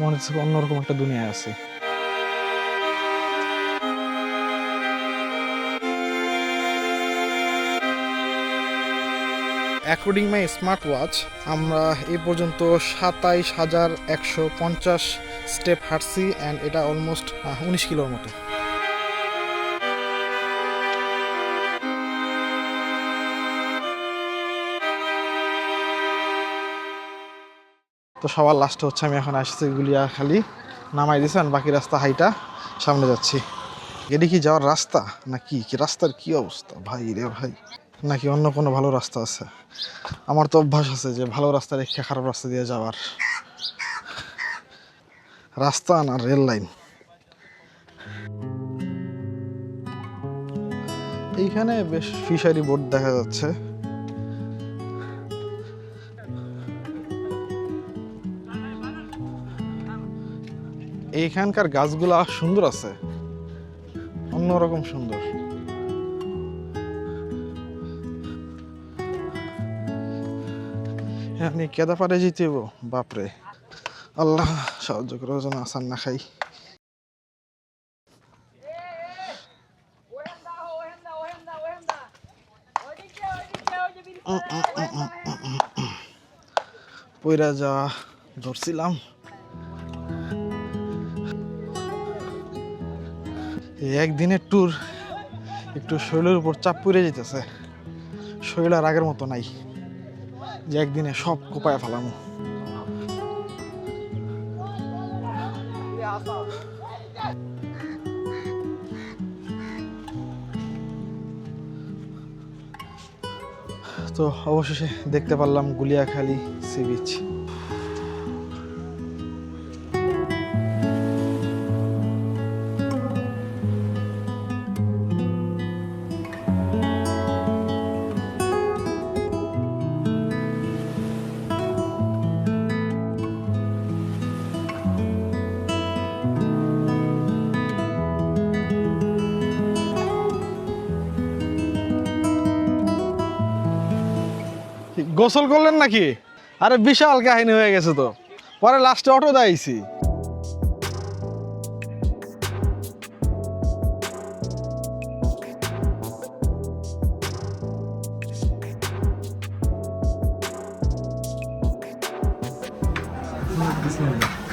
মনে হচ্ছে অন্যরকম একটা দুনিয়ায় আছে। অ্যাকর্ডিং মাই স্মার্ট ওয়াচ আমরা এ পর্যন্ত সাতাইশ হাজার একশো পঞ্চাশ স্টেপ হাঁটছি অ্যান্ড এটা অলমোস্ট উনিশ কিলোর মতো। তো সবার লাস্টে হচ্ছে আমি এখন আসছি গুলিয়া খালি নামাই দিয়েছেন বাকি রাস্তা হাইটা, সামনে যাচ্ছি। এটি কি যাওয়ার রাস্তা? না কি রাস্তার কি অবস্থা? ভাই রে ভাই। নাকি অন্য কোনো ভালো রাস্তা আছে? আমার তো অভ্যাস আছে যে ভালো রাস্তা রেখে খারাপ রাস্তা দিয়ে যাওয়ার। রাস্তা না রেল লাইন। এইখানে বেশ ফিশারি বোট দেখা যাচ্ছে। এইখানকার গাছগুলা সুন্দর আছে। অন্যরকম সুন্দর। আপনি কেদা পারে যেতে বাপরে। আল্লাহ সাহায্য করে যেন আসান না খাই। যে পইরা যাওয়া ধরছিলাম। একদিনের ট্যুর একটু শরীরের উপর চাপ পড়ে যেতেছে শরীর আর আগের মতো নাই। যে একদিনে সব কোপায় ফেলাম। তো অবশেষে দেখতে পারলাম গুলিয়াখালী সি বিচ। গোসল করলেন নাকি? আরে বিশাল কাহিনী হয়ে গেছে তো। পরে লাস্টে অটো দাইছি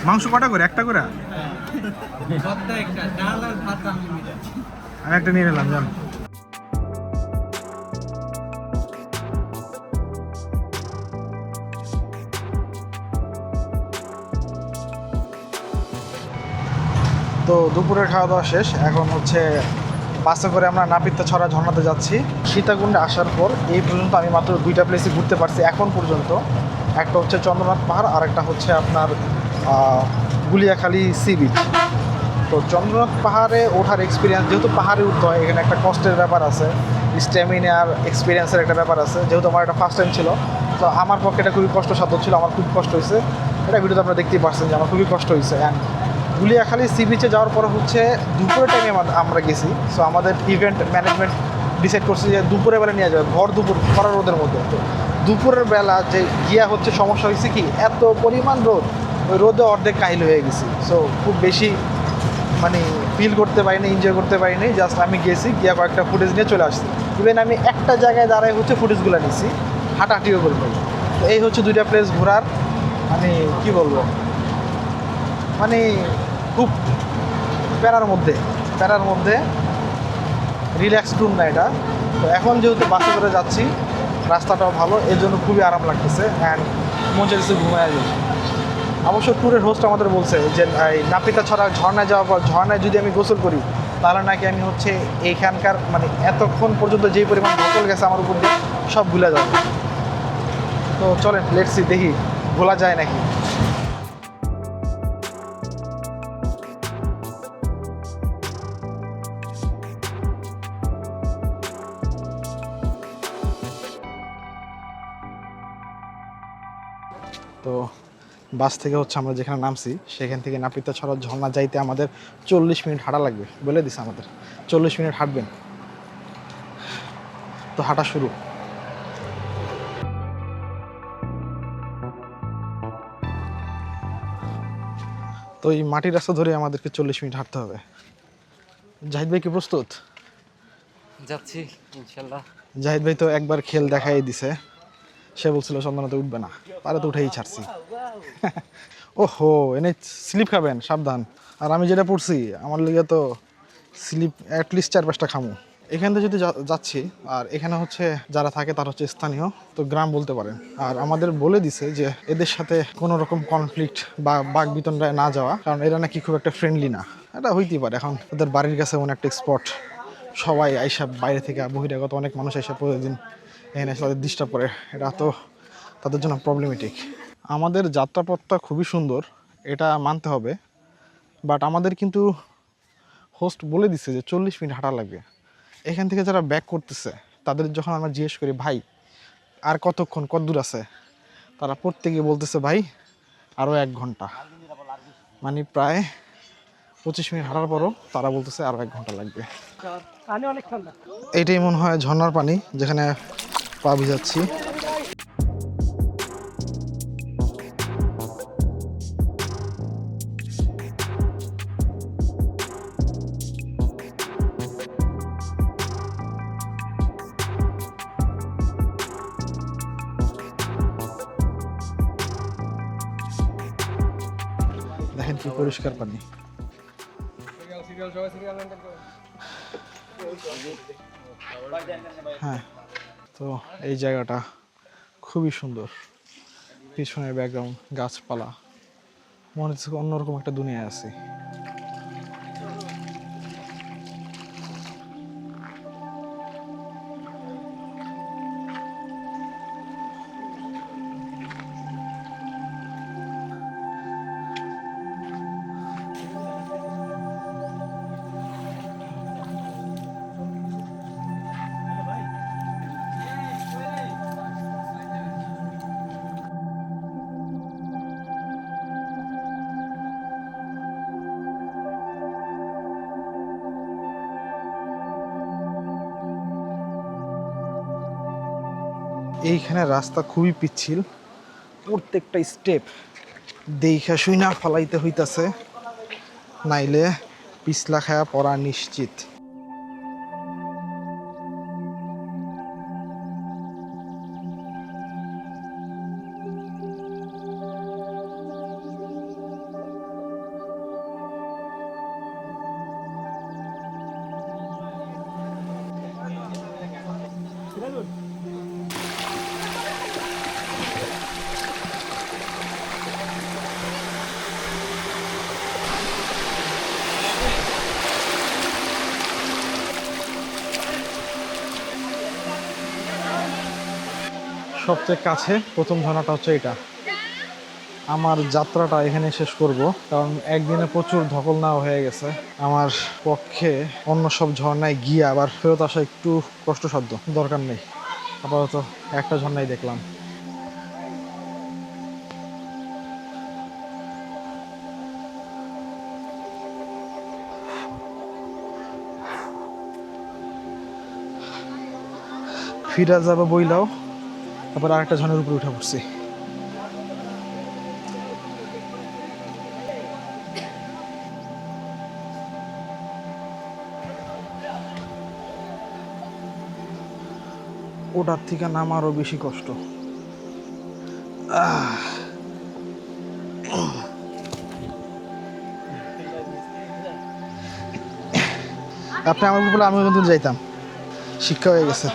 মাংস কটা করে? একটা করে? আমি একটা নিয়ে নিলাম জান তো দুপুরের খাওয়া দাওয়া শেষ। এখন হচ্ছে বাসে করে আমরা নাপিত্তা ছড়া ঝর্ণাতে যাচ্ছি। সীতাকুণ্ডে আসার পর এই পর্যন্ত আমি মাত্র দুইটা প্লেসে ঘুরতে পারছি এখন পর্যন্ত। একটা হচ্ছে চন্দ্রনাথ পাহাড় আর একটা হচ্ছে আপনার গুলিয়াখালী সি বিচ তো চন্দ্রনাথ পাহাড়ে ওঠার এক্সপিরিয়েন্স যেহেতু পাহাড়ে উঠতে হয়, এখানে একটা কষ্টের ব্যাপার আছে। স্ট্যামিনার এক্সপিরিয়েন্সের একটা ব্যাপার আছে। যেহেতু আমার একটা ফার্স্ট টাইম ছিল, তো আমার পক্ষে এটা খুবই কষ্টসাধ্য ছিল, আমার খুব কষ্ট হয়েছে। এটা ভিডিওতে আপনারা দেখতেই পারছেন যে আমার খুবই কষ্ট হয়েছে। অ্যান্ড গুলিয়াখালী সি বিচে যাওয়ার পর হচ্ছে দুপুরের টাইমে আমরা গেছি। সো আমাদের ইভেন্ট ম্যানেজমেন্ট ডিসাইড করছি যে দুপুরের বেলা নিয়ে যাবে, ভর দুপুর খরা রোদের মধ্যে। দুপুরের বেলা যে গিয়া হচ্ছে সমস্যা হয়েছে কি, এত পরিমাণ রোদ, ওই রোদে অর্ধেক কাহিল হয়ে গেছি। সো খুব বেশি মানে ফিল করতে পারিনি এনজয় করতে পারিনি জাস্ট আমি গেছি, গিয়া কয়েকটা ফুটেজ নিয়ে চলে আসছি। ইভেন আমি একটা জায়গায় দাঁড়ায় হচ্ছে ফুটেজগুলো নিছি, হাঁটাহাঁটিও করি নাই। তো এই হচ্ছে দুইটা প্লেস ঘোরার মানে কি বলব? মানে খুব প্যারার মধ্যে প্যারার মধ্যে রিল্যাক্স টুর না এটা। তো এখন যেহেতু বাসে করে যাচ্ছি, রাস্তাটাও ভালো, এর জন্য খুবই আরাম লাগতেছে অ্যান্ড মন চাইছে ঘুমায় যাই। অবশ্য ট্যুরের হোস্ট আমাদের বলছে যে, এই নাপিতা ছড়া ঝর্ণায় যাওয়ার পর, ঝর্ণায় যদি আমি গোসল করি, তাহলে নাকি আমি হচ্ছে এইখানকার মানে এতক্ষণ পর্যন্ত যেই পরিমাণ বোতল গেছে আমার উপর দিয়ে সব ভুলে যাবে। তো চলেন লেটসি দেখি, ভোলা যায় নাকি? তো বাস থেকে হচ্ছে আমরা যেখানে নামছি সেখান থেকে নাপিতা ছড়া ঝর্ণা যাইতে আমাদের চল্লিশ মিনিট হাঁটা লাগবে বলে দিছে আমাদের। চল্লিশ মিনিট হাঁটবেন। তো হাঁটা শুরু। তো এই মাটির রাস্তা ধরে আমাদেরকে চল্লিশ মিনিট হাঁটতে হবে। জাহিদ ভাই কি প্রস্তুত? যাচ্ছি ইনশাল্লাহ। জাহিদ ভাই তো একবার খেল দেখাই দিছে। সে বলছিল চন্দনাতে উঠবে না পারে তো উঠেই ছাড়ছি। ওহো, এনে স্লিপ খাবেন, সাবধান। আর আমি যেটা পড়ছি, আমার লিগে তো স্লিপ অ্যাটলিস্ট চার পাঁচটা খামু। এখান থেকে যদি যাচ্ছি, আর এখানে হচ্ছে যারা থাকে, তারা হচ্ছে স্থানীয়, তো গ্রাম বলতে পারেন। আর আমাদের বলে দিছে যে, এদের সাথে কোনো রকম কনফ্লিক্ট বা বাঘ বিতণ্ডায় না যাওয়া, কারণ এরা নাকি খুব একটা ফ্রেন্ডলি না। এটা হইতেই পারে, এখন ওদের বাড়ির কাছে এমন একটা স্পট সবাই আইসা বাইরে থেকে বহিরাগত অনেক মানুষ আইসা প্রতিদিন এখানে এসে তাদের ডিস্টার্ব করে। এটা তো তাদের জন্য প্রবলেমেটিক আমাদের যাত্রাপথটা খুবই সুন্দর, এটা মানতে হবে। বাট আমাদের কিন্তু হোস্ট বলে দিছে যে চল্লিশ মিনিট হাঁটা লাগবে। এখান থেকে যারা ব্যাক করতেছে, তাদের যখন আমরা জিজ্ঞেস করি, ভাই, আর কতক্ষণ? কত দূর আছে? তারা প্রত্যেকে বলতেছে, ভাই আরও এক ঘণ্টা। মানে প্রায় পঁচিশ মিনিট হাঁটার পরও তারা বলতেছে আরও এক ঘণ্টা লাগবে। এইটাই মনে হয় ঝর্ণার পানি যেখানে পা ভিজাচ্ছি। দেখেন কি পরিষ্কার পানি। হ্যাঁ তো এই জায়গাটা খুবই সুন্দর। পিছনের ব্যাকগ্রাউন্ড গাছপালা। মনে হচ্ছে অন্যরকম একটা দুনিয়ায় আছি। এইখানে রাস্তা খুবই পিচ্ছিল। প্রত্যেকটা স্টেপ দেখা শুই না ফালাইতে হইতাছে, নাইলে পিছলা খায়া পড়া নিশ্চিত। সবচেয়ে কাছে প্রথম ঝর্ণাটা হচ্ছে এটা। আমার যাত্রাটা এখানে শেষ করব, কারণ একদিনে প্রচুর ধকল না হয়ে গেছে। আমার পক্ষে অন্য সব ঝর্ণায় গিয়ে আবার ফেরত আসা একটু কষ্টসাধ্য, দরকার নেই। আপাতত একটা ঝর্ণাই দেখলাম। ফিরা যাবে বইলাও। তারপর আর একটা ঝনের উপরে উঠে পড়ছি। ওটার থেকে নামারও বেশি কষ্ট। আপনি আমার বলে আমি কিন্তু যাইতাম। শিক্ষা হয়ে গেছে।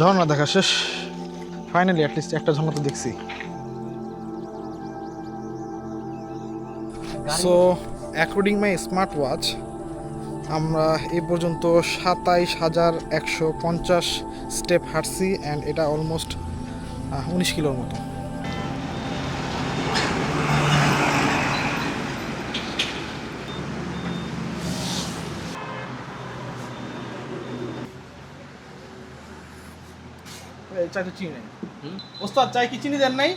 ঝর্ণা দেখা শেষ। ফাইনালি অ্যাটলিস্ট একটা ঝর্ণা তো দেখছি। So according my smart watch আমরা এ পর্যন্ত সাতাইশ হাজার একশো পঞ্চাশ স্টেপ হাঁটছি অ্যান্ড এটা অলমোস্ট উনিশ কিলোর মতো। চাই তো চিনি নাই। ওস্তাদ চাই কি চিনি দেন নাই?